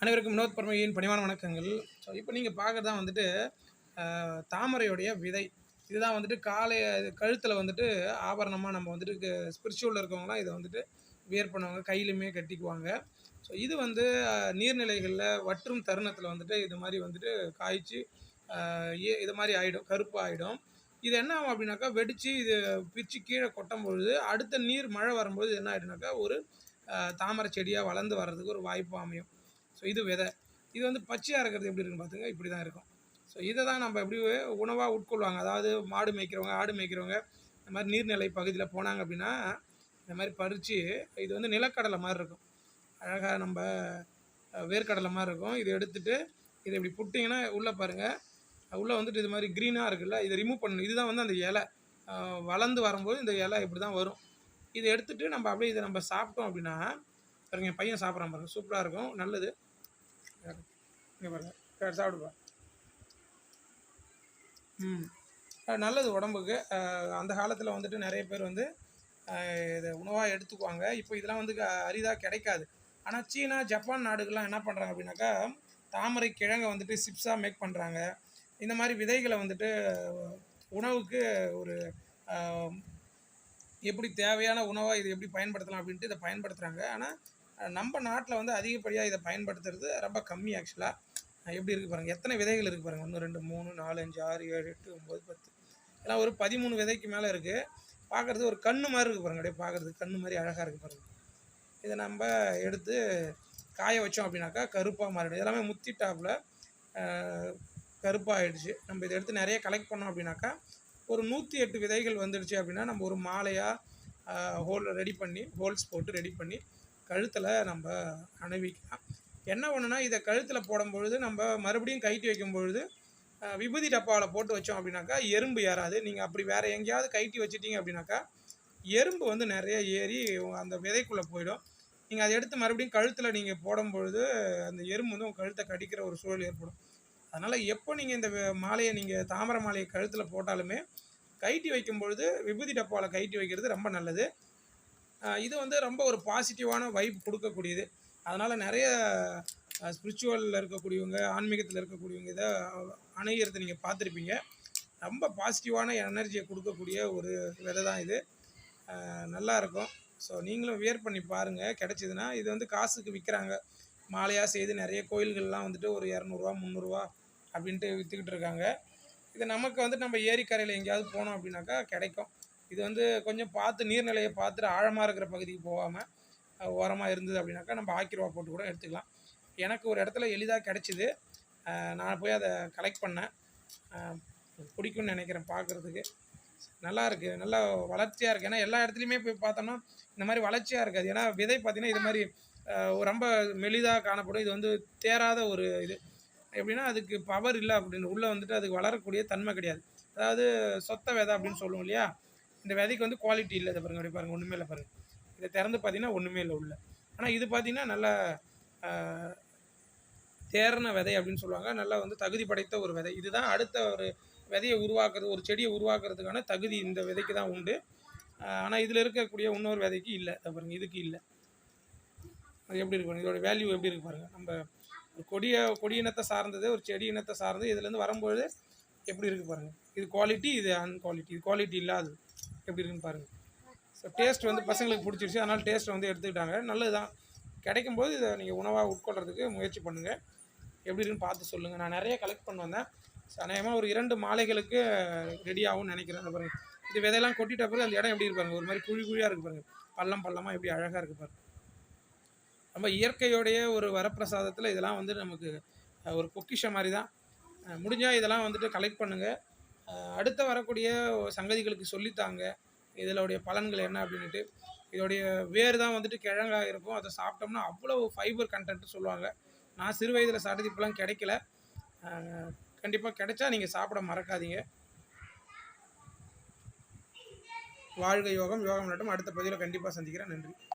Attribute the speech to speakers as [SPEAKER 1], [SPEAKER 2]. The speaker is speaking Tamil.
[SPEAKER 1] அனைவருக்கும் வினோத் பர்மையின் பணிவான வணக்கங்கள். ஸோ இப்போ நீங்கள் பார்க்குறது தான் வந்துட்டு தாமரையுடைய விதை. இதுதான் வந்துட்டு காலை கழுத்தில் வந்துட்டு ஆபரணமாக நம்ம வந்துட்டு ஸ்பிரிச்சுவலில் இருக்கவங்களாம் இதை வந்துட்டு வியர் பண்ணுவாங்க கையிலுமே கட்டிக்குவாங்க. ஸோ இது வந்து நீர்நிலைகளில் வற்றும் தருணத்தில் வந்துட்டு இது மாதிரி வந்துட்டு காய்ச்சி இது மாதிரி ஆகிடும் கருப்பு ஆகிடும் இது என்ன ஆகும் அப்படின்னாக்கா வெடித்து இது பிரித்து கீழே கொட்டும் பொழுது அடுத்த நீர் மழை வரும்பொழுது என்ன ஆகிடுனாக்கா ஒரு தாமரை செடியாக வளர்ந்து வர்றதுக்கு ஒரு வாய்ப்பு அமையும். ஸோ இது விதை. இது வந்து பச்சையாக இருக்கிறது எப்படி இருக்குன்னு பார்த்துங்க இப்படி தான் இருக்கும். ஸோ இதை தான் நம்ம எப்படி உணவாக உட்கொள்வாங்க. அதாவது மாடு மேய்க்கிறவங்க ஆடு மேய்க்கிறவங்க இந்த மாதிரி நீர்நிலை பகுதியில் போனாங்க அப்படின்னா இந்த மாதிரி பறித்து இது வந்து நிலக்கடலை மாதிரி இருக்கும். அழகாக நம்ம வேர்க்கடலை மாதிரி இருக்கும். இதை எடுத்துகிட்டு இதை இப்படி புட்டிங்கன்னா உள்ளே பாருங்கள் உள்ளே வந்துட்டு இது மாதிரி க்ரீனாக இருக்குல்ல இதை ரிமூவ் பண்ணணும். இதுதான் வந்து அந்த இலை. வளர்ந்து வரும்போது இந்த இலை இப்படி தான் வரும். இதை எடுத்துகிட்டு நம்ம அப்படியே இதை நம்ம சாப்பிட்டோம் அப்படின்னா பாருங்க என் பையன் சாப்பிட்றான் பாருங்க. சூப்பராக இருக்கும். நல்லது. இங்கே பாருங்க. சரி, சாப்பிடுப்பா. ம். நல்லது உடம்புக்கு. அந்த காலத்தில் வந்துட்டு நிறைய பேர் வந்து இதை உணவாக எடுத்துக்குவாங்க. இப்போ இதெல்லாம் வந்து அரிதாக கிடைக்காது. ஆனால் சீனா ஜப்பான் நாடுகள்லாம் என்ன பண்ணுறாங்க அப்படின்னாக்கா தாமரை கிழங்கை வந்துட்டு சிப்ஸாக மேக் பண்ணுறாங்க இந்த மாதிரி விதைகளை வந்துட்டு உணவுக்கு ஒரு எப்படி தேவையான உணவாக இதை எப்படி பயன்படுத்தலாம் அப்படின்ட்டு இதை பயன்படுத்துகிறாங்க ஆனால் நம்ம நாட்டில் வந்து அதிகப்படியாக இதை பயன்படுத்துறது ரொம்ப கம்மி ஆக்சுவலாக எப்படி இருக்குது பாருங்கள் எத்தனை விதைகள் இருக்குது பாருங்கள் ஒன்று ரெண்டு மூணு நாலு அஞ்சு ஆறு ஏழு எட்டு ஒம்பது பத்து. எல்லாம் ஒரு பதிமூணு விதைக்கு மேலே இருக்குது பார்க்குறது ஒரு கண்ணு மாதிரி இருக்குது பாருங்க அப்படியே பார்க்குறதுக்கு கண்ணு மாதிரி அழகாக இருக்குது பாருங்கள் இதை நம்ம எடுத்து காய வச்சோம் அப்படின்னாக்கா கருப்பாக மாறிடும். எல்லாமே முத்திட்டாப்புல கருப்பாகிடுச்சு நம்ம இதை எடுத்து நிறைய கலெக்ட் பண்ணோம் அப்படின்னாக்கா ஒரு நூற்றி எட்டு விதைகள் வந்துடுச்சு அப்படின்னா நம்ம ஒரு மாலையாக ஹோல் ரெடி பண்ணி ஹோல்ஸ் போட்டு ரெடி பண்ணி கழுத்தில் நம்ம அணிவிக்கலாம். என்ன ஒன்றுனா இதை கழுத்தில் போடும் பொழுது நம்ம மறுபடியும் கைட்டி வைக்கும் பொழுது விபூதி டப்பாவில் போட்டு வச்சோம் அப்படின்னாக்கா எறும்பு ஏறாது. நீங்கள் அப்படி வேறு எங்கேயாவது கைட்டி வச்சிட்டிங்க அப்படின்னாக்கா எறும்பு வந்து நிறைய ஏறி அந்த விதைக்குள்ளே போயிடும். நீங்கள் அதை எடுத்து மறுபடியும் கழுத்தில் நீங்கள் போடும் பொழுது அந்த எறும்பு வந்து உங்கள் கழுத்தை கடிக்கிற ஒரு சூழல் ஏற்படும். அதனால் எப்போ நீங்கள் இந்த மாலையை நீங்கள் தாமரை மாலையை கழுத்தில் போட்டாலுமே கைட்டி வைக்கும் பொழுது விபூதி டப்பாவில் கைட்டி வைக்கிறது ரொம்ப நல்லது. இது வந்து ரொம்ப ஒரு பாசிட்டிவான வைப் கொடுக்கக்கூடியது. அதனால் நிறைய ஸ்பிரிச்சுவலில் இருக்கக்கூடியவங்க ஆன்மீகத்தில் இருக்கக்கூடியவங்க இதை அணுகிறத நீங்கள் பார்த்துருப்பீங்க. ரொம்ப பாசிட்டிவான எனர்ஜியை கொடுக்கக்கூடிய ஒரு விதை தான் இது. நல்லாயிருக்கும் ஸோ நீங்களும் வியர் பண்ணி பாருங்கள் கிடச்சிதுன்னா இது வந்து காசுக்கு விற்கிறாங்க மாலையாக செய்து நிறைய கோயில்கள்லாம் வந்துட்டு ஒரு இரநூறுவா முந்நூறுரூவா அப்படின்ட்டு விற்றுக்கிட்டு இருக்காங்க. இது நமக்கு வந்து நம்ம ஏரிக்கரையில் எங்கேயாவது போனோம் அப்படின்னாக்கா கிடைக்கும். இது வந்து கொஞ்சம் பார்த்து நீர்நிலையை பார்த்துட்டு ஆழமாக இருக்கிற பகுதிக்கு போகாமல் ஓரமாக இருந்தது அப்படின்னாக்கா நம்ம ஆக்கிரவா ரூபா போட்டு கூட எடுத்துக்கலாம். எனக்கு ஒரு இடத்துல எளிதாக கிடச்சிது. நான் போய் அதை கலெக்ட் பண்ணேன். பிடிக்கும்னு நினைக்கிறேன் பார்க்குறதுக்கு. நல்லா இருக்குது நல்லா வளர்ச்சியாக இருக்குது ஏன்னா எல்லா இடத்துலையுமே போய் பார்த்தோம்னா இந்த மாதிரி வளர்ச்சியாக இருக்காது. ஏன்னா விதை பார்த்தீங்கன்னா இது மாதிரி ரொம்ப மெலிதாக காணப்படும். இது வந்து தேராத ஒரு இது. எப்படின்னா அதுக்கு பவர் இல்லை அப்படின்னு. உள்ளே வந்துட்டு அதுக்கு வளரக்கூடிய தன்மை கிடையாது. அதாவது சொத்த விதை அப்படின்னு சொல்லுவோம் இல்லையா? இந்த விதைக்கு வந்து குவாலிட்டி இல்லை. இதை பாருங்க அப்படி பாருங்கள் ஒன்றுமே இல்லை பாருங்கள் இதை திறந்து பார்த்தீங்கன்னா ஒன்றுமே இல்லை உள்ள. ஆனால் இது பார்த்தீங்கன்னா நல்லா தேர்ன விதை அப்படின்னு சொல்லுவாங்க. நல்லா வந்து தகுதி படைத்த ஒரு விதை. இதுதான் அடுத்த ஒரு விதையை உருவாக்குறது ஒரு செடியை உருவாக்குறதுக்கான தகுதி இந்த விதைக்கு தான் உண்டு. ஆனால் இதில் இருக்கக்கூடிய இன்னொரு விதைக்கு இல்லை. பாருங்கள் இதுக்கு இல்லை. அது எப்படி இருக்கு இதோட வேல்யூ எப்படி இருக்கு பாருங்கள் நம்ம ஒரு கொடிய கொடி இனத்தை சார்ந்தது ஒரு செடி இனத்தை சார்ந்தது இதுலேருந்து வரும்பொழுது எப்படி இருக்கு பாருங்கள் இது குவாலிட்டி இது அன்குவாலிட்டி இது குவாலிட்டி இல்லாது எப்படி இருக்குன்னு பாருங்கள் ஸோ டேஸ்ட் வந்து பசங்களுக்கு பிடிச்சிருச்சு. அதனால் டேஸ்ட்டை வந்து எடுத்துக்கிட்டாங்க. நல்லது தான் கிடைக்கும்போது இதை நீங்கள் உணவாக உட்கொள்றதுக்கு முயற்சி பண்ணுங்கள் எப்படி இருக்குன்னு பார்த்து சொல்லுங்கள் நான் நிறைய கலெக்ட் பண்ண வந்தேன். அநேகமாக ஒரு இரண்டு மாலைகளுக்கு ரெடி ஆகும்னு நினைக்கிறேன். பாருங்கள் இது விதையெல்லாம் கொட்டிட்ட பிறகு அந்த இடம் எப்படி இருப்பாங்க ஒரு மாதிரி குழி குழியாக இருக்கு பாருங்கள் பள்ளம் பள்ளமாக எப்படி அழகாக இருக்கு பாருங்க. ரொம்ப இயற்கையோடைய ஒரு வரப்பிரசாதத்தில் இதெல்லாம் வந்து நமக்கு ஒரு பொக்கிஷம் மாதிரி தான் முடிஞ்சால் இதெல்லாம் வந்துட்டு கலெக்ட் பண்ணுங்கள் அடுத்த வரக்கூடிய சங்கதிகளுக்கு சொல்லித்தாங்க இதனுடைய பலன்கள் என்ன அப்படின்ட்டு இதோடைய வேர் தான் வந்துட்டு கிழங்காக இருக்கும். அதை சாப்பிட்டோம்னா அவ்வளோ ஃபைபர் கண்டென்ட் சொல்லுவாங்க. நான் சிறு வயதில் சாப்பிட்டது இப்போலாம் கிடைக்கல. கண்டிப்பாக கிடைச்சா நீங்கள் சாப்பிட மறக்காதீங்க. வாழ்க யோகம் யோகம் நட்டம் அடுத்த பதிவில் கண்டிப்பாக சந்திக்கிறேன். நன்றி.